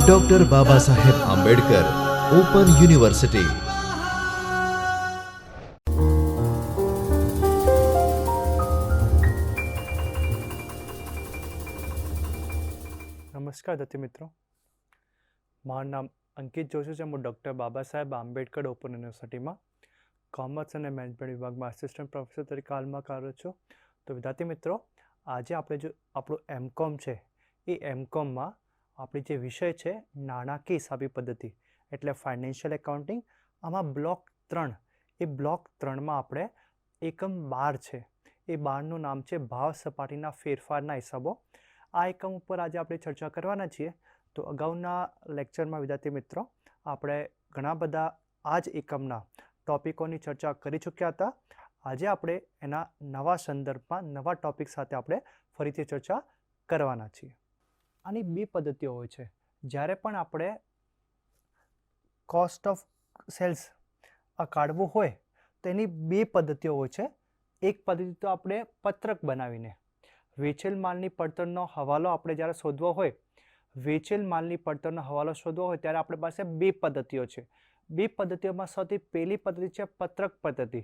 Doctor બાબા Saheb Ambedkar open university નમસ્કાર દત્તી મિત્રો. મારું નામ અંકિત જોશી છે. હું ડૉક્ટર બાબા સાહેબ આંબેડકર ઓપન યુનિવર્સિટીમાં કોમર્સ અને મેનેજમેન્ટ વિભાગમાં આસિસ્ટન્ટ પ્રોફેસર તરીકે હાલમાં કાર્ય છું. તો વિદ્યાર્થી મિત્રો, આજે આપણે જો આપણું એમકોમ છે એ એમકોમમાં આપણી જે વિષય છે, નાણાકીય હિસાબી પદ્ધતિ, એટલે ફાઇનાન્શિયલ એકાઉન્ટિંગ આમાં બ્લોક ત્રણ, એ બ્લોક ત્રણમાં આપણે એકમ બાર છે. એ બારનું નામ છે ભાવ સપાટીના ફેરફારના હિસાબો. આ એકમ ઉપર આજે આપણે ચર્ચા કરવાના છીએ. તો અગાઉના લેક્ચરમાં વિદ્યાર્થી મિત્રો, આપણે ઘણા બધા આ જ એકમના ટોપિકોની ચર્ચા કરી ચૂક્યા હતા. આજે આપણે એના નવા સંદર્ભમાં નવા ટોપિક સાથે આપણે ફરીથી ચર્ચા કરવાના છીએ. આની બે પદ્ધતિઓ હોય છે. જ્યારે પણ આપણે કોસ્ટ ઓફ સેલ્સ કાઢવું હોય તો એની બે પદ્ધતિઓ હોય છે. એક પદ્ધતિ તો આપણે પત્રક બનાવીને, વેચેલ માલની પડતરનો હવાલો આપણે જ્યારે શોધવો હોય, વેચેલ માલની પડતરનો હવાલો શોધવો હોય, ત્યારે આપણી પાસે બે પદ્ધતિઓ છે. બે પદ્ધતિઓમાં સૌથી પહેલી પદ્ધતિ છે પત્રક પદ્ધતિ,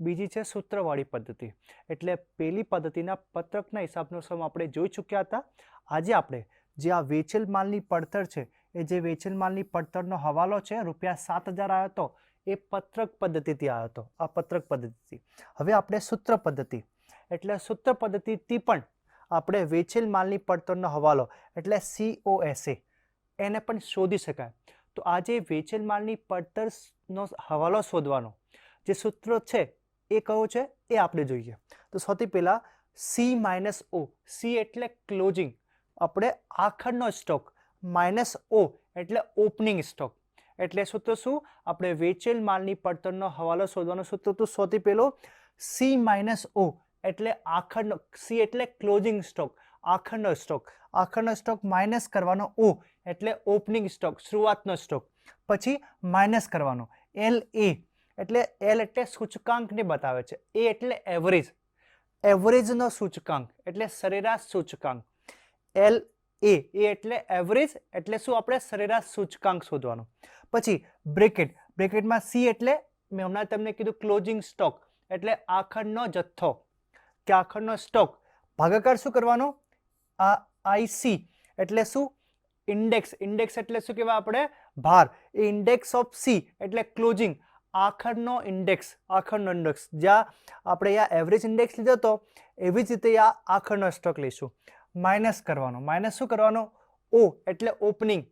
બીજી છે સૂત્રવાળી પદ્ધતિ. એટલે પહેલી પદ્ધતિના પત્રકના હિસાબનો સમ આપણે જોઈ ચૂક્યા હતા. આજે આપણે જે આ વેચેલ માલની પડતર છે, એ જે વેચેલ માલની પડતરનો હવાલો છે, રૂપિયા સાત હજાર આવ્યો હતો એ પત્રક પદ્ધતિથી આવ્યો હતો આ પત્રક પદ્ધતિથી. હવે આપણે સૂત્ર પદ્ધતિ. એટલે સૂત્ર પદ્ધતિથી પણ આપણે વેચેલ માલની પડતરનો હવાલો, એટલે સીઓએસએ એને પણ શોધી શકાય. તો આ જે વેચેલ માલની પડતરનો હવાલો શોધવાનો. જે સૂત્ર છે, એ કયો છે? એ આપણે જોઈએ. તો સૌથી પહેલાં સી માઇનસ ઓ સી એટલે ક્લોઝિંગ આપણે આખરનો સ્ટોક માઇનસ ઓ એટલે ઓપનિંગ સ્ટોક એટલે સૂત્ર શું? આપણે વેચેલ માલની પડતરનો હવાલો શોધવાનો સૂત્ર તો સૌથી પહેલો સી માઇનસ ઓ એટલે આખરનો સી એટલે ક્લોઝિંગ સ્ટોક આખરનો સ્ટોક આખરનો સ્ટોક માઇનસ કરવાનો ઓ એટલે ઓપનિંગ સ્ટોક શરૂઆતનો સ્ટોક પછી માઇનસ કરવાનો. એલ એ એટલે એલ એટલે સૂચકાંકને બતાવે છે. એ એટલે એવરેજ એવરેજનો સૂચકાંક એટલે સરેરાશ સૂચકાંક. એલ એ એ એટલે એવરેજ એટલે શું આપણે સરેરાશ સૂચકાંક શોધવાનો. પછી બ્રેકેટ બ્રેકેટમાં સી એટલે મેં હમણાં તમને કીધું ક્લોઝિંગ સ્ટોક એટલે આખરનો જથ્થો. કે આખરનો સ્ટોક ભાગાકાર શું કરવાનો? આ આઈસી એટલે શું? ઇન્ડેક્સ ઇન્ડેક્સ એટલે શું કહેવાય આપણે? ભાર. એ ઇન્ડેક્સ ઓફ સી એટલે ક્લોઝિંગ આખરનો ઇન્ડેક્સ આખરનો ઇન્ડેક્સ જ્યાં આપણે આ એવરેજ ઇન્ડેક્સ લીધો હતો એવી જ રીતે આ આખરનો સ્ટોક લઈશું. માઇનસ કરવાનો. માઇનસ શું કરવાનો? ઓ એટલે ઓપનિંગ.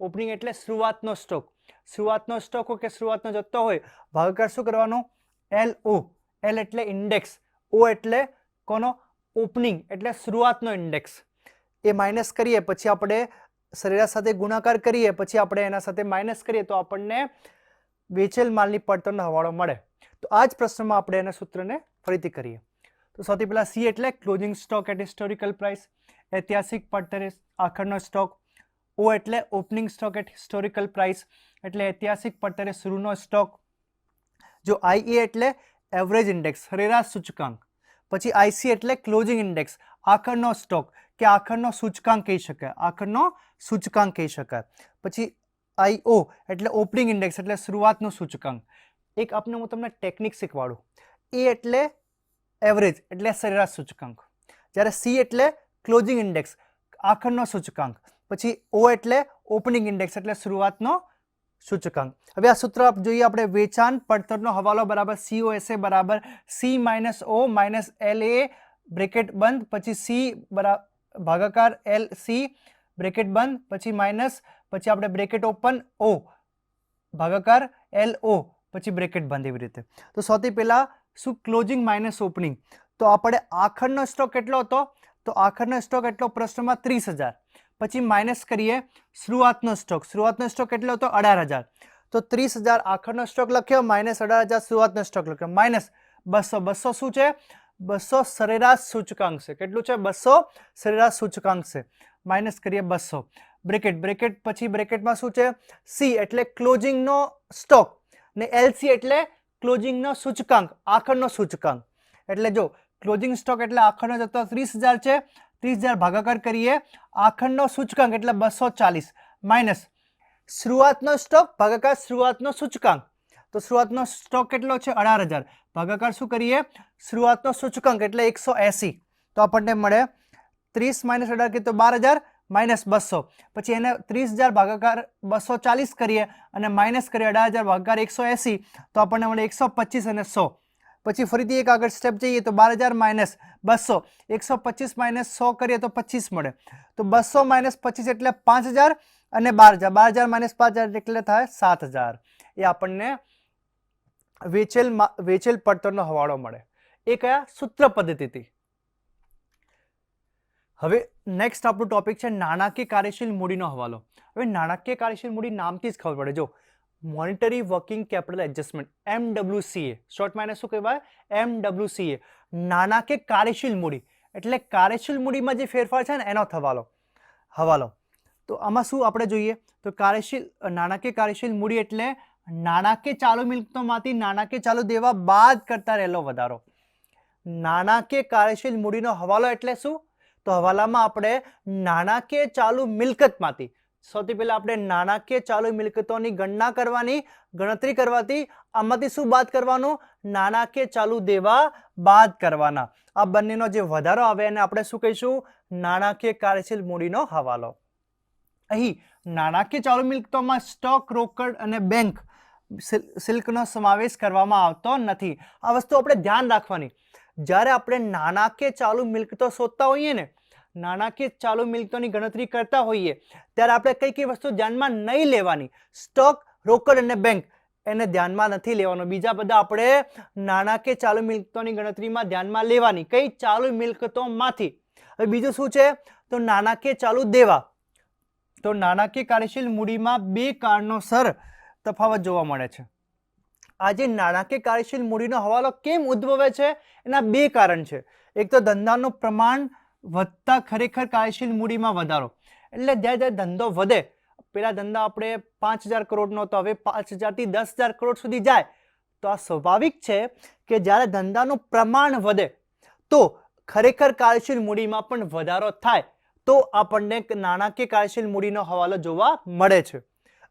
ઓપનિંગ એટલે શરૂઆતનો સ્ટોક શરૂઆતનો સ્ટોક કે શરૂઆતનો જથ્થો હોય, ભાગાકાર શું કરવાનો? એલ ઓ એલ એટલે ઇન્ડેક્સ. ઓ એટલે કોનો? ઓપનિંગ એટલે શરૂઆતનો ઇન્ડેક્સ. એ માઇનસ કરીએ પછી આપણે સરેરાશ સાથે ગુણાકાર કરીએ પછી આપણે એના સાથે માઇનસ કરીએ તો આપણને વેચેલ માલની પડતરનો હવાળો મળે. તો આ જ પ્રશ્નમાં આપણે એના સૂત્રને ફરીથી કરીએ. તો સૌથી પહેલાં સી એટલે closing stock at historical price ઐતિહાસિક પડતરે આખરનો સ્ટોક ઓ એટલે opening stock at historical price એટલે ઐતિહાસિક પડતરે શરૂનો સ્ટોક જો આઈ એટલે એવરેજ ઇન્ડેક્સ સરેરાશ સૂચકાંક. પછી આઈસી એટલે ક્લોઝિંગ ઇન્ડેક્સ આખરનો સ્ટોક કે આખરનો સૂચકાંક કહી શકાય. આખરનો સૂચકાંક કહી શકાય. પછી આઈઓ એટલે ઓપનિંગ ઇન્ડેક્સ એટલે શરૂઆતનો સૂચકાંક. એક આપને હું તમને ટેકનિક શીખવાડું. એ એટલે એવરેજ એટલે સરેરાશ સૂચકાંક. જ્યારે સી એટલે ક્લોઝિંગ ઇન્ડેક્સ આખરનો સૂચકાંક. પછી ઓ એટલે ઓપનિંગ ઇન્ડેક્સ એટલે શરૂઆતનો સૂચકાંક. હવે આ સૂત્ર જોઈએ, આપણે વેચાણ પડતરનો હવાલો બરાબર સીઓએસએ બરાબર C minus O minus L A bracket બંધ, પછી સી બરા, ભાગાકાર એલ સી બ્રેકેટ બંધ, પછી માઇનસ પછી આપણે બ્રેકેટ ઓપન ઓ ભાગાકાર એલ ઓ પછી બ્રેકેટ બંધ એવી રીતે. તો સૌથી પહેલાં શું ક્લોઝિંગ માઇનસ ઓપનિંગ તો આપણે આખરનો સ્ટોક કેટલો હતો? તો આખરનો સ્ટોક એટલો પ્રશ્નમાં ત્રીસ હજાર. પછી માઇનસ કરીએ શરૂઆતનો સ્ટોક શરૂઆતનો સ્ટોક કેટલો હતો અઢાર હજાર. તો ત્રીસ હજાર આખરનો સ્ટોક લખ્યો માઇનસ અઢાર હજાર શરૂઆતનો સ્ટોક લખ્યો. માઇનસ બસો બસો શું છે? બસો સરેરાશ સૂચકાંક છે. કેટલું છે? બસો સરેરાશ સૂચકાંક છે. માઇનસ કરીએ બસો. બ્રેકેટ બ્રેકેટ પછી બ્રેકેટમાં શું છે? સી એટલે ક્લોઝિંગનો સ્ટોક ને એલસી એટલે ક્લોઝિંગનો સૂચકાંક, આખરનો સૂચકાંક. એટલે જો ક્લોઝિંગ સ્ટોક એટલે આખરનો જથ્થો ત્રીસ હજાર છે. ત્રીસ હજાર ભાગાકાર કરીએ આખંડનો સૂચકાંક એટલે બસો ચાલીસ. માઇનસ શરૂઆતનો સ્ટોક ભાગાકાર શરૂઆતનો સૂચકાંક. તો શરૂઆતનો સ્ટોક કેટલો છે? અઢાર હજાર. ભાગાકાર શું કરીએ? શરૂઆતનો સૂચકાંક એટલે એકસો એંસી. તો આપણને મળે ત્રીસ માઇનસ અઢાર કે તો બાર હજાર માઇનસ બસો. પછી એને ત્રીસ હજાર ભાગાકાર બસો ચાલીસ કરીએ અને માઇનસ કરીએ અઢાર હજાર ભાગાકાર એકસો એંસી. તો આપણને મળે એકસો પચીસ અને સો. પછી ફરીથી એક આગળ સ્ટેપ જઈએ તો બાર હજાર માઇનસ બસો. એકસો પચીસ માઇનસ સો કરીએ તો પચીસ મળે. તો બસો માઇનસ પચીસ એટલે પાંચ હજાર અને બાર હજાર. બાર હજાર માઇનસ પાંચ હજાર એટલે થાય સાત હજાર. એ આપણને વેચેલ વેચેલ પડતરનો હવાળો મળે. એ કયા? સૂત્ર પદ્ધતિથી. હવે નેક્સ્ટ આપણું ટોપિક છે નાણાકીય કાર્યશીલ મૂડીનો હવાલો. હવે નાણાકીય કાર્યશીલ મૂડી નામથી જ ખબર પડે. જો monetary working capital adjustment M WCA શોર્ટમાં એને શું કહેવાય? એમ ડબલ્યુસીએ કે કાર્યશીલ મૂડી. એટલે કાર્યશીલ મૂડીમાં જે ફેરફાર છે ને, એનો હવાલો. હવાલો. તો આમાં શું આપણે જોઈએ? તો કાર્યશીલ નાણાકીય કાર્યશીલ મૂડી એટલે નાણાકીય ચાલુ મિલકતોમાંથી નાણાકીય ચાલુ દેવા બાદ કરતા રહેલો વધારો. નાણાકીય કાર્યશીલ મૂડીનો હવાલો એટલે શું? તો હવાલામાં આપણે નાણાકીય ચાલુ મિલકતમાંથી સૌથી પહેલાં આપણે નાણાકીય ચાલુ મિલકતોની ગણના કરવાની, ગણતરી કરવાથી આમાંથી શું બાદ કરવાનું? નાણાકીય ચાલુ દેવા બાદ કરવાના. આ બંનેનો જે વધારો આવે એને આપણે શું કહીશું? નાણાકીય કાર્યશીલ મૂડીનો હવાલો. અહીં નાણાકીય ચાલુ મિલકતોમાં સ્ટોક, રોકડ અને બેંક સિલ્કનો સમાવેશ કરવામાં આવતો નથી. આ વસ્તુ આપણે ધ્યાન રાખવાની. જ્યારે આપણે નાણાકીય ચાલુ મિલકતો શોધતા હોઈએ ને નાણાકીય ચાલુ મિલકતોની ગણતરી કરતા હોઈએ, ત્યારે આપણે કઈ કઈ વસ્તુ ધ્યાનમાં નહીં લેવાની? સ્ટોક, રોકડ અને બેંક. એને ધ્યાનમાં નથી લેવાનું. બીજા બધા આપણે નાણાકીય ચાલુ મિલકતોની ગણતરીમાં ધ્યાનમાં લેવાની. કઈ ચાલુ મિલકતોમાંથી? હવે બીજું શું છે? તો નાણાકીય ચાલુ દેવા. તો નાણાકીય કાર્યશીલ મૂડીમાં બે કારણોસર તફાવત જોવા મળે છે. આજે નાણાકીય કાર્યશીલ મૂડીનો હવાલો કેમ ઉદ્ભવે છે? એના બે કારણ છે. એક તો ધંધાનું પ્રમાણ વધતા ખરેખર કાર્યશીલ મૂડીમાં વધારો. એટલે જ્યારે જ્યારે ધંધો વધે, પેલા ધંધા આપણે પાંચ હજાર કરોડનો તો હવે પાંચ હજારથી દસ હજાર કરોડ સુધી જાય. તો આ સ્વાભાવિક છે કે જ્યારે ધંધાનું પ્રમાણ વધે, તો ખરેખર કાર્યશીલ મૂડીમાં પણ વધારો થાય. તો આપણને નાણાકીય કાર્યશીલ મૂડીનો હવાલો જોવા મળે છે.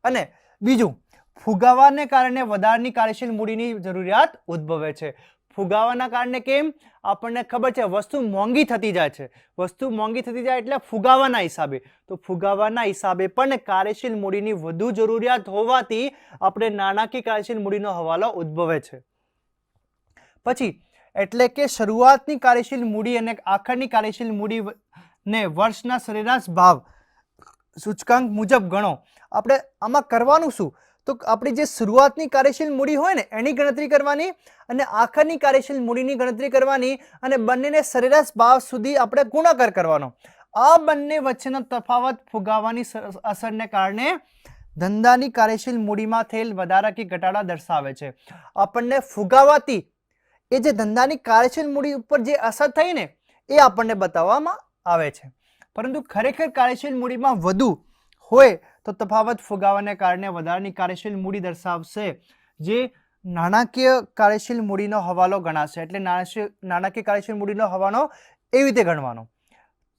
અને બીજું, ફુગાવાને કારણે વધારાની કાર્યશીલ મૂડીની જરૂરિયાત ઉદ્ભવે છે. ફુગાવાના કારણે કેમ? આપણને ખબર છે, વસ્તુ મોંઘી થતી જાય છે. વસ્તુ મોંઘી થતી જાય એટલે ફુગાવાના હિસાબે. તો ફુગાવાના હિસાબે પણ કાર્યશીલ મૂડીની વધુ જરૂરિયાત હોવાથી આપણે નાણાકીય કાર્યશીલ મૂડીનો હવાલો ઉદ્ભવે છે. પછી, એટલે કે શરૂઆતની કાર્યશીલ મૂડી અને આખરની કાર્યશીલ મૂડી ને વર્ષના સરેરાશ ભાવ સૂચકાંક મુજબ ગણો. આપણે આમાં કરવાનું શું? તો આપણી જે શરૂઆતની કાર્યશીલ મૂડી હોય ને, એની ગણતરી કરવાની અને આખરની કાર્યશીલ મૂડીની ગણતરી કરવાની અને બંનેને સરેરાશ ભાવ સુધી આપણે ગુણાકાર કરવાનો. આ બંને વચ્ચેનો તફાવત ફુગાવાની અસરને કારણે ધંધાની કાર્યશીલ મૂડીમાં થયેલ વધારા કે ઘટાડા દર્શાવે છે. આપણને ફુગાવાથી એ જે ધંધાની કાર્યશીલ મૂડી ઉપર જે અસર થઈ ને, એ આપણને બતાવવામાં આવે છે. પરંતુ ખરેખર કાર્યશીલ મૂડીમાં વધુ હોય તો તફાવત ફુગાવાને કારણે વધારાની કાર્યશીલ મૂડી દર્શાવશે, જે નાણાકીય કાર્યશીલ મૂડીનો હવાલો ગણાશે. એટલે નાણાકીય કાર્યશીલ મૂડીનો હવાનો એવી રીતે ગણવાનો.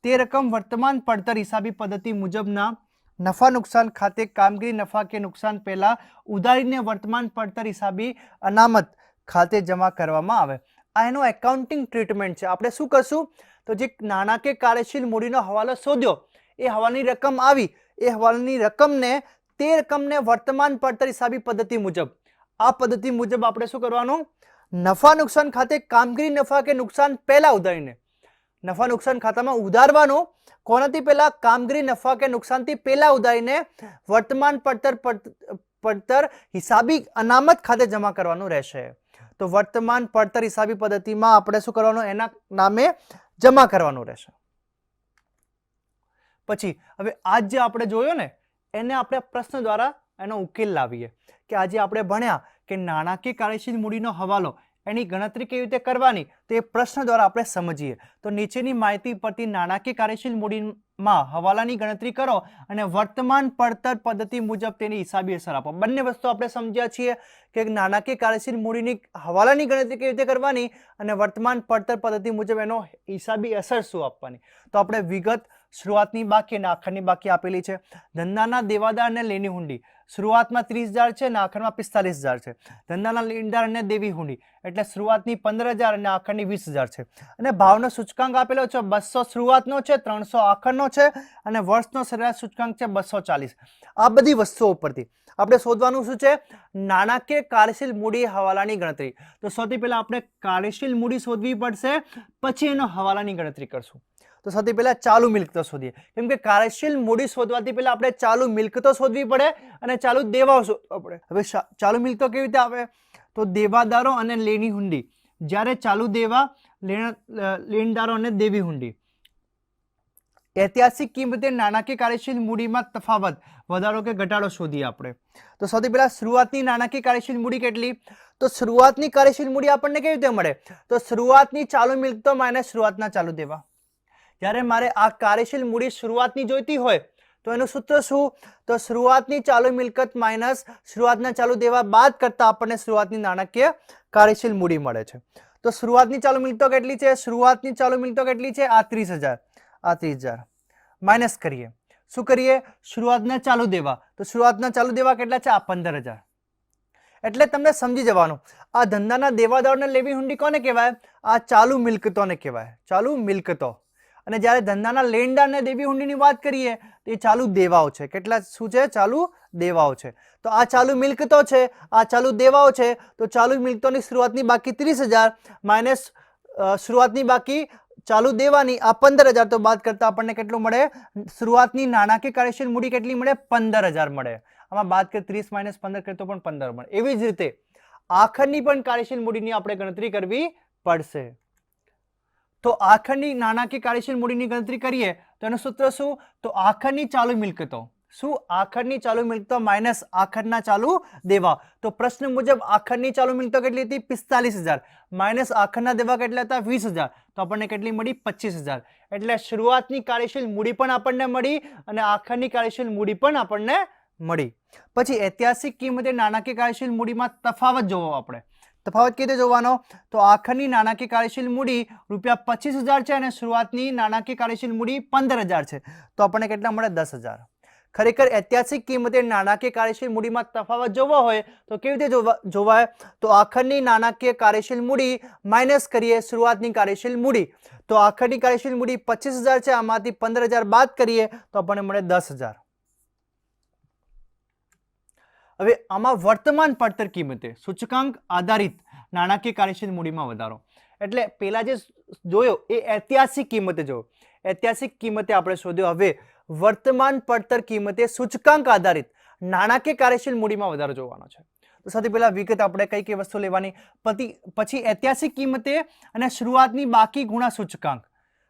તે રકમ વર્તમાન પડતર હિસાબી પદ્ધતિ મુજબના નફા નુકસાન ખાતે કામગીરી નફા કે નુકસાન પહેલાં ઉધારીને વર્તમાન પડતર હિસાબી અનામત ખાતે જમા કરવામાં આવે. આ એનો એકાઉન્ટિંગ ટ્રીટમેન્ટ છે. આપણે શું કરશું? તો જે નાણાકીય કાર્યશીલ મૂડીનો હવાલો શોધ્યો, એ હવાની રકમ આવી એ હવાલાની રકમને, તે રકમને વર્તમાન પડતર હિસાબી પદ્ધતિ મુજબ. આ પદ્ધતિ મુજબ આપણે શું કરવાનું? નફા નુકસાન ખાતે કામગીરી નફા કે નુકસાન પહેલાં ઉધારીને. નફા નુકસાન ખાતામાં ઉધારવાનું, કોનાથી પહેલાં? કામગીરી નફા કે નુકસાનથી પહેલાં ઉધારીને વર્તમાન પડતર પડ- પડતર હિસાબી અનામત ખાતે જમા કરવાનું રહેશે. તો વર્તમાન પડતર હિસાબી પદ્ધતિમાં આપણે શું કરવાનું? એના નામે જમા કરવાનું રહેશે. પછી હવે આજ જે આપણે જોયો ને, એને આપણે પ્રશ્ન દ્વારા એનો ઉકેલ લાવીએ કે આજે આપણે ભણ્યા કે નાણાકીય કાર્યશીલ મૂડીનો હવાલો, એની ગણતરી કેવી રીતે કરવાની, તો એ પ્રશ્ન દ્વારા આપણે સમજીએ. તો નીચેની માહિતી પરથી નાણાકીય કાર્યશીલ મૂડીમાં હવાલાની ગણતરી કરો અને વર્તમાન પડતર પદ્ધતિ મુજબ તેની હિસાબી અસર આપો. બંને વસ્તુ આપણે સમજ્યા છીએ કે નાણાકીય કાર્યશીલ મૂડીની હવાલાની ગણતરી કેવી રીતે કરવાની અને વર્તમાન પડતર પદ્ધતિ મુજબ એનો હિસાબી અસર શું આપવાની. તો આપણે વિગત શરૂઆતની બાકી અને આખરની બાકી આપેલી છે. ધંધાના દેવાદાર અને લેની હુંડી. શરૂઆતમાં ત્રીસ હજાર છે અને આખરમાં પિસ્તાલીસ હજાર છે. ધંધાના લેણદાર અને દેવી હુંડી. એટલે શરૂઆતની પંદર હજાર અને આખરની વીસ હજાર છે. અને ભાવનો સૂચકાંક આપેલો છે બસો શરૂઆતનો છે, ત્રણસો આખરનો છે અને વર્ષનો સરેરાશ સૂચકાંક છે બસો ચાલીસ. આ બધી વસ્તુઓ ઉપરથી. આપણે શોધવાનું શું છે? નાણાકીય કાર્યશીલ મૂડી હવાલાની ગણતરી. તો સૌથી પહેલાં આપણે કાર્યશીલ મૂડી શોધવી પડશે. પછી એનો હવાલાની ગણતરી કરશું. તો સૌથી પહેલાં ચાલુ મિલકતો શોધીએ. કેમ કે કાર્યશીલ મૂડી શોધવાથી પહેલાં આપણે ચાલુ મિલકતો શોધવી પડે અને ચાલુ દેવાઓ શોધવા પડે. હવે ચાલુ મિલકતો કેવી રીતે આવે? તો દેવાદારો અને લેણી હુંડી. જ્યારે ચાલુ દેવા, લેણ લેણદારો અને દેવી હુંડી. ઐતિહાસિક કિંમતે નાણાકીય કાર્યશીલ મૂડીમાં તફાવત, વધારો કે ઘટાડો શોધીએ આપણે. તો સૌથી પહેલાં શરૂઆતની નાણાકીય કાર્યશીલ મૂડી કેટલી? તો શરૂઆતની કાર્યશીલ મૂડી આપણને કેવી રીતે મળે? તો શરૂઆતની ચાલુ મિલકતો માઇનસ શરૂઆતના ચાલુ દેવા. જ્યારે મારે આ કાર્યશીલ મૂડી શરૂઆતની જોઈતી હોય, તો એનું સૂત્ર શું? તો શરૂઆતની ચાલુ મિલકત માઇનસ શરૂઆતના ચાલુ દેવા બાદ કરતાં આપણને શરૂઆતની નાણાકીય કાર્યશીલ મૂડી મળે છે. તો શરૂઆતની ચાલુ મિલકતો કેટલી છે? શરૂઆતની ચાલુ મિલકતો કેટલી છે? આ ત્રીસ હજાર. આ ત્રીસ હજાર. માઇનસ કરીએ. શું કરીએ? શરૂઆતના ચાલુ દેવા. તો શરૂઆતના ચાલુ દેવા કેટલા છે? આ પંદર હજાર. એટલે તમને સમજી જવાનું. આ ધંધાના દેવાદારોને લેવી હુંડી કોને કહેવાય? આ ચાલુ મિલકતોને કહેવાય. ચાલુ મિલકતો. અને જ્યારે ધંધાના લેણદાર અને દેવી હુંડીની વાત કરીએ, તો એ ચાલુ દેવાઓ છે. કેટલા શું છે? ચાલુ દેવાઓ છે. તો આ ચાલુ મિલકતો છે, આ ચાલુ દેવાઓ છે. તો ચાલુ મિલકતોની શરૂઆતની બાકી ત્રીસ હજાર માઇનસ શરૂઆતની બાકી ચાલુ દેવાની આ પંદર હજાર. તો બાદ કરતા આપણને કેટલું મળે? શરૂઆતની નાણાકીય કાર્યશીલ મૂડી કેટલી મળે? પંદર હજાર મળે. આમાં બાદ કે ત્રીસ માઇનસ પંદર કરીએ તો પણ પંદર મળે. એવી જ રીતે આખરની પણ કાર્યશીલ મૂડીની આપણે ગણતરી કરવી પડશે. તો આખરની નાણાકીય કાર્યશીલ મૂડીની ગણતરી કરીએ તો એનું સૂત્ર શું? તો આખરની ચાલુ મિલકતો. શું? આખરની ચાલુ મિલકતો માઇનસ આખરના ચાલુ દેવા. તો પ્રશ્ન મુજબ આખરની ચાલુ મિલકતો કેટલી હતી? પિસ્તાલીસ હજાર. માઇનસ આખરના દેવા કેટલા હતા? વીસ હજાર. તો આપણને કેટલી મળી? પચીસ હજાર. એટલે શરૂઆતની કાર્યશીલ મૂડી પણ આપણને મળી અને આખરની કાર્યશીલ મૂડી પણ આપણને મળી. પછી ઐતિહાસિક કિંમતે નાણાકીય કાર્યશીલ મૂડીમાં તફાવત જોવો આપણે. તફાવત કેવી રીતે જોવાનો. તો આખરની નાણાકીય કાર્યશીલ મૂડી રૂપિયા પચીસ હજાર છે અને શરૂઆતની નાણાકીય કાર્યશીલ મૂડી પંદર હજાર છે. તો આપણને કેટલા મળે? દસ હજાર. ખરેખર ઐતિહાસિક કિંમતે નાણાકીય કાર્યશીલ મૂડીમાં તફાવત જોવો હોય તો કેવી રીતે જોવા જોવાય? તો આખરની નાણાકીય કાર્યશીલ મૂડી માઇનસ કરીએ શરૂઆતની કાર્યશીલ મૂડી. તો આખરની કાર્યશીલ મૂડી પચીસ હજાર છે, આમાંથી પંદર હજાર બાદ કરીએ તો આપણને મળે દસ હજાર. હવે આમાં વર્તમાન પડતર કિંમતે સૂચકાંક આધારિત નાણાકીય કાર્યશીલ મૂડીમાં વધારો. એટલે પહેલાં જે જોયો એ ઐતિહાસિક કિંમતે જોયો. ઐતિહાસિક કિંમતે આપણે શોધ્યો. હવે વર્તમાન પડતર કિંમતે સૂચકાંક આધારિત નાણાકીય કાર્યશીલ મૂડીમાં વધારો જોવાનો છે. તો સૌથી પહેલાં વિગત આપણે કઈ કઈ વસ્તુ લેવાની? પતિ, પછી ઐતિહાસિક કિંમતે અને શરૂઆતની બાકી ગુણા સૂચકાંક.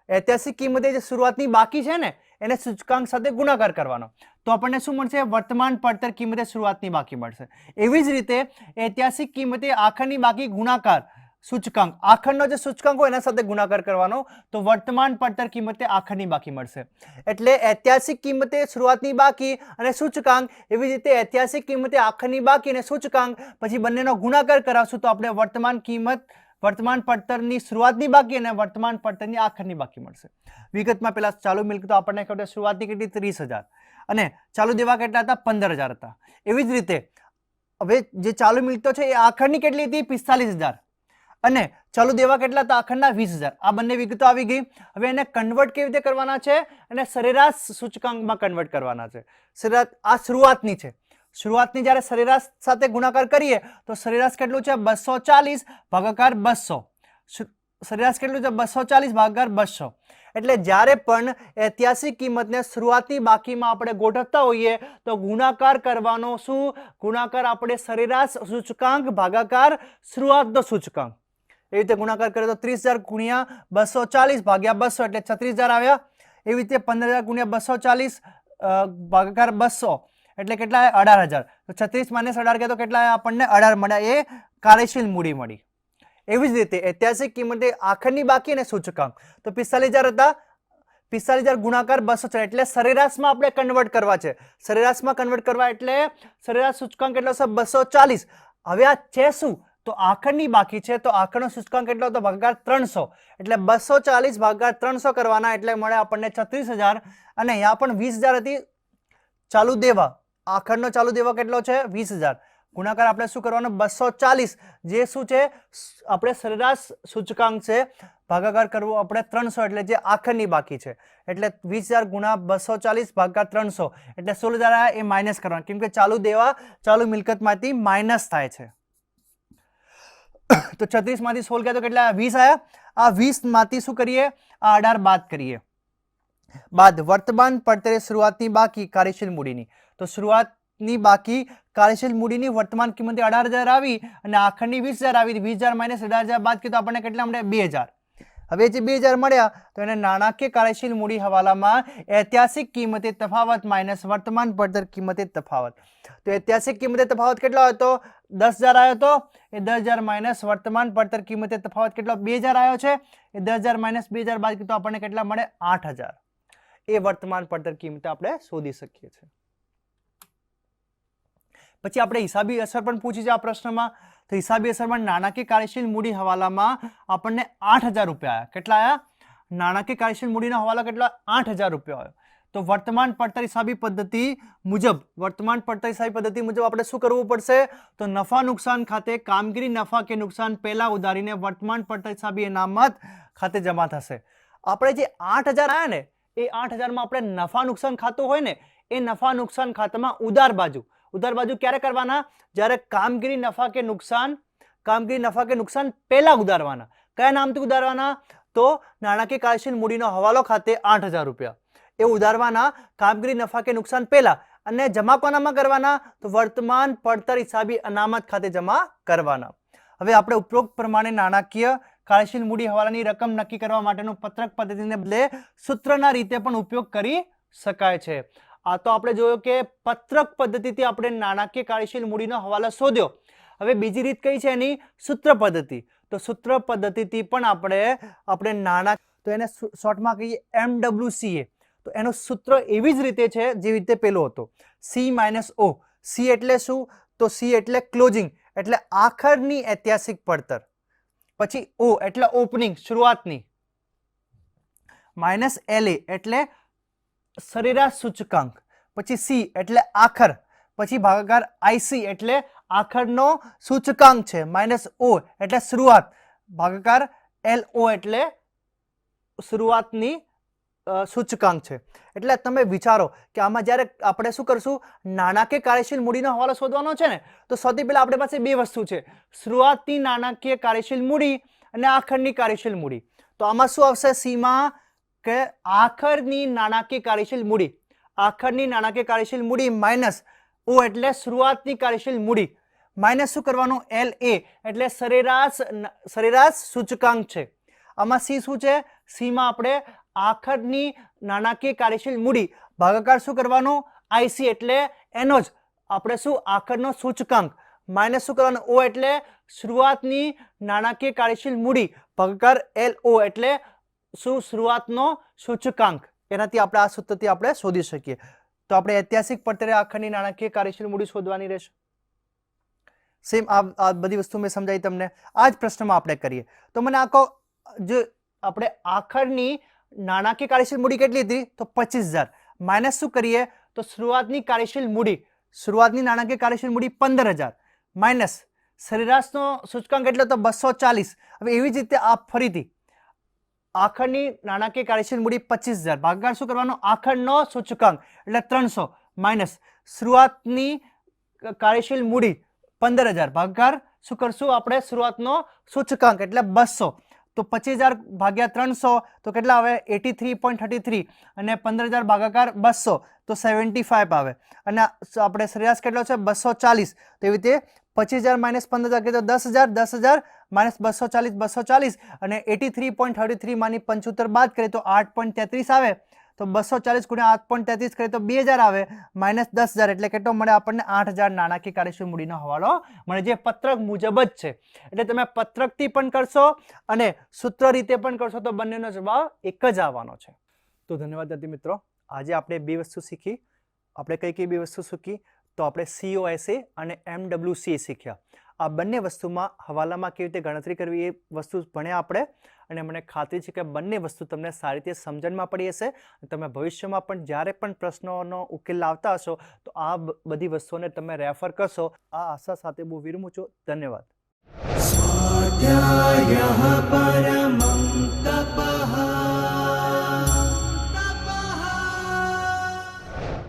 ઐતિહાસિક કિંમતે જે શરૂઆતની બાકી છે ને એને સૂચકાંક સાથે ગુણાકાર કરવાનો. તો આપણને શું મળશે? વર્તમાન પડતર કિંમતે શરૂઆતની બાકી મળશે. એવી જ રીતે ઐતિહાસિક કિંમતે આખરની બાકી ગુણાકાર સૂચકાંક. આખરનો જે સૂચકાંક હોય એના સાથે ગુણાકાર કરવાનો. તો વર્તમાન પડતર કિંમતે આખરની બાકી મળશે. એટલે ઐતિહાસિક કિંમતે શરૂઆતની બાકી અને સૂચકાંક. એવી રીતે ઐતિહાસિક કિંમતે આખરની બાકી અને સૂચકાંક. પછી બંનેનો ગુણાકાર કરાવશું તો આપણે વર્તમાન કિંમત વર્તમાન પડતરની શરૂઆતની બાકી અને વર્તમાન પડતરની આખરની બાકી મળશે. વિગતમાં પેલા ચાલુ મિલકતો આપણને ખબર શરૂઆતની કેટલી? ત્રીસ હજાર. અને ચાલુ દેવા કેટલા હતા? પંદર હજાર હતા. એવી જ રીતે હવે જે ચાલુ મિલકતો છે એ આખરની કેટલી હતી? પિસ્તાલીસ હજાર. અને ચાલુ દેવા કેટલા હતા? આખરના વીસ હજાર. આ બંને વિગતો આવી ગઈ. હવે એને કન્વર્ટ કેવી રીતે કરવાના છે? અને સરેરાશ સૂચકાંકમાં કન્વર્ટ કરવાના છે. સરેરાશ આ શરૂઆતની છે. શરૂઆતની જ્યારે સરેરાશ સાથે ગુણાકાર કરીએ, તો સરેરાશ કેટલું છે? બસો ચાલીસ, ભાગાકાર બસો. સરેરાશ કેટલું છે? બસો ચાલીસ, ભાગાકાર બસો. એટલે જ્યારે પણ ઐતિહાસિક કિંમતને શરૂઆતની બાકીમાં આપણે ગોઠવતા હોઈએ, તો ગુણાકાર કરવાનો શું? ગુણાકાર આપણે સરેરાશ સૂચકાંક, ભાગાકાર શરૂઆતનો સૂચકાંક. એવી રીતે ગુણાકાર કરીએ તો ત્રીસ હજાર ગુણ્યા બસો ચાલીસ ભાગ્યા બસો, એટલે છત્રીસ હજાર આવ્યા. એવી રીતે પંદર હજાર ગુણ્યા બસો ચાલીસ ભાગાકાર બસો. એટલે કેટલા અઢાર હજાર. તો છત્રીસ માઇનસ અઢાર કે તો કેટલા આપણને અઢાર મળ્યા એ કાર્યશીલ મૂડી મળી. એવી જ રીતે ઐતિહાસિક કિંમતે આખરની બાકી અને સૂચકાંક. તો પિસ્તાલીસ હજાર હતા. પિસ્તાલીસ હજાર ગુણાકાર બસો ચાર. એટલે સરેરાશમાં આપણે કન્વર્ટ કરવા છે. સરેરાશમાં કન્વર્ટ કરવા એટલે સરેરાશ સૂચકાંક કેટલો છે બસો ચાલીસ. હવે આ છે શું? તો આખરની બાકી છે. તો આખરનો સૂચકાંક કેટલો તો ભાગાકાર ત્રણસો. એટલે બસો ચાલીસ ભાગાકાર ત્રણસો કરવાના એટલે મળે આપણને છત્રીસ હજાર. અને અહીંયા પણ વીસ હજાર હતી. ચાલુ દેવા આખરનો ચાલુ દેવા કેટલો છે? વીસ હજાર. ગુણાકાર આપણે શું કરવાનો? બસો ચાલીસ. જે શું છે? આપણે સરેરાશ સૂચકાંક છે. ભાગાકાર કરવો આપણે ત્રણસો, એટલે જે આખરની બાકી છે. એટલે વીસ હજાર ગુણા બસો ચાલીસ ભાગાકાર ત્રણસો. એટલે સોળ હજાર એ માઇનસ કરવાના. કેમ કે ચાલુ દેવા, ચાલુ મિલકતમાંથી માઇનસ થાય છે. તો છત્રીસમાંથી સોળ ગયા તો કેટલા વીસ આવ્યા. આ વીસમાંથી શું કરીએ? આ અઢાર બાદ કરીએ. બાદ વર્તમાન પડતરે શરૂઆતની બાકી કાર્યશીલ મૂડીની. તો શરૂઆતની બાકી કાર્યશીલ મૂડીની વર્તમાન કિંમતે અઢાર હજાર આવી અને આખરની વીસ હજાર આવી. વીસ હજાર માઇનસ અઢાર હજાર બાદ કીધું આપણને કેટલા મળ્યા? બે હજાર. હવે જે બે હજાર મળ્યા, તો એને નાણાકીય કાર્યશીલ મૂડી હવાલામાં ઐતિહાસિક કિંમતે તફાવત માઇનસ વર્તમાન પડતર કિંમતે તફાવત. તો ઐતિહાસિક કિંમતે તફાવત કેટલો તો? દસ હજાર આવ્યો તો? એ દસ હજાર માઇનસ વર્તમાન પડતર કિંમતે તફાવત કેટલો? બે હજાર આવ્યો છે? એ દસ હજાર માઇનસ બે હજાર બાદ કીધું આપણને કેટલા મળે? આઠ હજાર. એ વર્તમાન પડતર કિંમતે આપણે શોધી શકીએ છીએ. પછી આપણે હિસાબી અસર પણ પૂછી છે આ પ્રશ્નમાં. તો હિસાબી અસરમાં નાણાકીય કાર્યશીલ મૂડી હવાલામાં આપણને આઠ હજાર રૂપિયા આવ્યા. કેટલા આવ્યા? નાણાકીય કાર્યશીલ મૂડીનો હવાલા કેટલા? આઠ હજાર રૂપિયા આવ્યો. તો વર્તમાન પડતર હિસાબી પદ્ધતિ મુજબ, વર્તમાન પડતર હિસાબી પદ્ધતિ મુજબ આપણે શું કરવું પડશે? તો નફા નુકસાન ખાતે કામગીરી નફા કે નુકસાન પહેલાં ઉધારીને વર્તમાન પડતર હિસાબી અનામત ખાતે જમા થશે. આપણે જે આઠ હજાર આવ્યા ને, એ આઠ હજારમાં આપણે નફા નુકસાન ખાતું હોય ને, એ નફા નુકસાન ખાતામાં ઉધાર બાજુ ઉધાર બાજુ ક્યારે કરવાના? જ્યારે કામગીરી નફા કે નુકસાન, કામગીરી નફા કે નુકસાન પહેલા ઉધારવાના. કયા નામથી ઉધારવાના? તો નાણાકીય કાર્યશીલ મૂડીનો હવાલો ખાતે આઠ હજાર રૂપિયા. એ ઉધારવાના કામગીરી નફા કે નુકસાન પહેલા. અને જમા કોનામાં કરવાના? તો વર્તમાન પડતર હિસાબી અનામત ખાતે જમા કરવાના. હવે આપણે ઉપરોક્ત પ્રમાણે નાણાકીય કાર્યશીલ મૂડી હવાલાની રકમ નક્કી કરવા માટેનું પત્રક પદ્ધતિને બદલે સૂત્રના રીતે પણ ઉપયોગ કરી શકાય છે. આ તો આપણે જોયું કે પત્રક પદ્ધતિથી આપણે નાણાકીય કાર્યશીલ મૂડીનો હવાલો શોધ્યો. હવે બીજી રીત કઈ છે એની? સૂત્ર પદ્ધતિ. તો સૂત્ર પદ્ધતિથી પણ આપણે આપણે નાણાં તો એને શોર્ટમાં કહીએ એમ ડબલ્યુ તો એનું સૂત્ર એવી જ રીતે છે જેવી રીતે પેલો હતો. C minus O. સી એટલે શું? તો સી એટલે ક્લોઝિંગ, એટલે આખરની ઐતિહાસિક પડતર. પછી ઓ એટલે ઓપનિંગ, શરૂઆતની. માઇનસ એલ એટલે સરેરાશ સૂચકાંક, પછી સી એટલે આખર, પછી ભાગાકાર આઈસી એટલે આખરનો સૂચકાંક છે, માઇનસ ઓ એટલે શરૂઆત, ભાગાકાર એલ ઓ એટલે શરૂઆતની સૂચકાંક છે. એટલે તમે વિચારો કે આમાં જ્યારે આપણે શું કરશું, નાણાકીય કાર્યશીલ મૂડીનો હવાલો શોધવાનો છે ને, તો સૌથી પહેલાં આપણી પાસે બે વસ્તુ છે, શરૂઆતની નાણાકીય કાર્યશીલ મૂડી અને આખરની કાર્યશીલ મૂડી. તો આમાં શું આવશે? સીમાં કે આખરની નાણાકીય કાર્યશીલ મૂડી, આખરની નાણાકીય કાર્યશીલ મૂડી માઇનસ ઓ એટલે શરૂઆતની કાર્યશીલ મૂડી. માઇનસ શું કરવાનું? એલ એ એટલે સરેરાશ સરેરાશ સૂચકાંક છે. આમાં સી શું છે? સીમાં આપણે આખરની નાણાકીય કાર્યશીલ મૂડી, ભાગાકાર શું કરવાનું? આઈસી એટલે એનો જ. આપણે શું? આખરનો સૂચકાંક. માઇનસ શું કરવાનું? ઓ એટલે શરૂઆતની નાણાકીય કાર્યશીલ મૂડી, ભાગાકાર એલ ઓ એટલે શું શરૂઆતનો સૂચકાંક. એનાથી આપણે આ સૂત્રથી આપણે શોધી શકીએ. તો આપણે ઐતિહાસિક પડતરે આખરની નાણાકીય કાર્યશીલ મૂડી શોધવાની રહેશે. સેમ આ બધી વસ્તુ મેં સમજાવી તમને. આ જ પ્રશ્નમાં આપણે કરીએ. તો મને આખો જો આપણે આખરની નાણાકીય કાર્યશીલ મૂડી કેટલી હતી? તો પચીસ હજાર. માઇનસ શું કરીએ? તો શરૂઆતની કાર્યશીલ મૂડી, શરૂઆતની નાણાકીય કાર્યશીલ મૂડી પંદર હજાર. માઇનસ સરેરાશનો સૂચકાંક એટલો તો બસો ચાલીસ. હવે એવી જ રીતે આ ફરીથી આખરની નાણાકીય કાર્યશીલ મૂડી પચીસ હજાર. ભાગાકાર શું કરવાનો? આખરનો સૂચકાંક. એટલે ત્રણસો માઇનસ શરૂઆતની કાર્યશીલ મૂડી પંદર હજાર. ભાગાકાર શું કરશું આપણે? શરૂઆતનો સૂચકાંક, એટલે બસો. તો પચીસ હજાર ભાગ્યા ત્રણસો, તો કેટલા આવે? Eighty three point thirty three. અને પંદર હજાર ભાગાકાર બસો, તો સેવન્ટી ફાઇવ આવે. અને આપણે સરેરાશ કેટલો છે? બસો ચાલીસ. તો એવી રીતે પચીસ હજાર માઇનસ પંદર હજાર કરીએ તો દસ હજાર દસ હજાર માઇનસ બસો ચાલીસ બસો ચાલીસ અને એટી થ્રી પોઈન્ટ થર્ટી થ્રીમાંની પંચોતેર બાદ કરીએ તો આઠ પોઈન્ટ તેત્રીસ આવે. તો બસો ચાલીસ ગુણ્યા આઠ પોઈન્ટ તેત્રીસ કરીએ તો બે હજાર આવે. માઇનસ દસ હજાર એટલે કેટલો મળે આપણને? આઠ હજાર નાણાકીય કાર્યશીલ મૂડીનો હવાલો મળે, જે પત્રક મુજબ જ છે. એટલે તમે પત્રકથી પણ કરશો અને સૂત્ર રીતે પણ કરશો તો બંનેનો જવાબ એક જ આવવાનો છે. તો ધન્યવાદ વિદ્યાર્થી મિત્રો. આજે આપણે બે વસ્તુ શીખી. આપણે કઈ કઈ બે વસ્તુ શીખી? તો આપણે સીઓએસએ અને એમડબ્લ્યુસી શીખ્યા. આ બંને વસ્તુમાં હવાલામાં કેવી રીતે ગણતરી કરવી એ વસ્તુ ભણ્યા આપણે અને મને ખાતરી છે કે બંને વસ્તુ તમને સારી રીતે સમજણમાં પડી હશે તમે ભવિષ્યમાં પણ જ્યારે પણ પ્રશ્નોનો ઉકેલ લાવતા હશો, તો આ બધી વસ્તુઓને તમે રેફર કરશો. આ આશા સાથે બહુ વિરમું છું. ધન્યવાદ. પરમં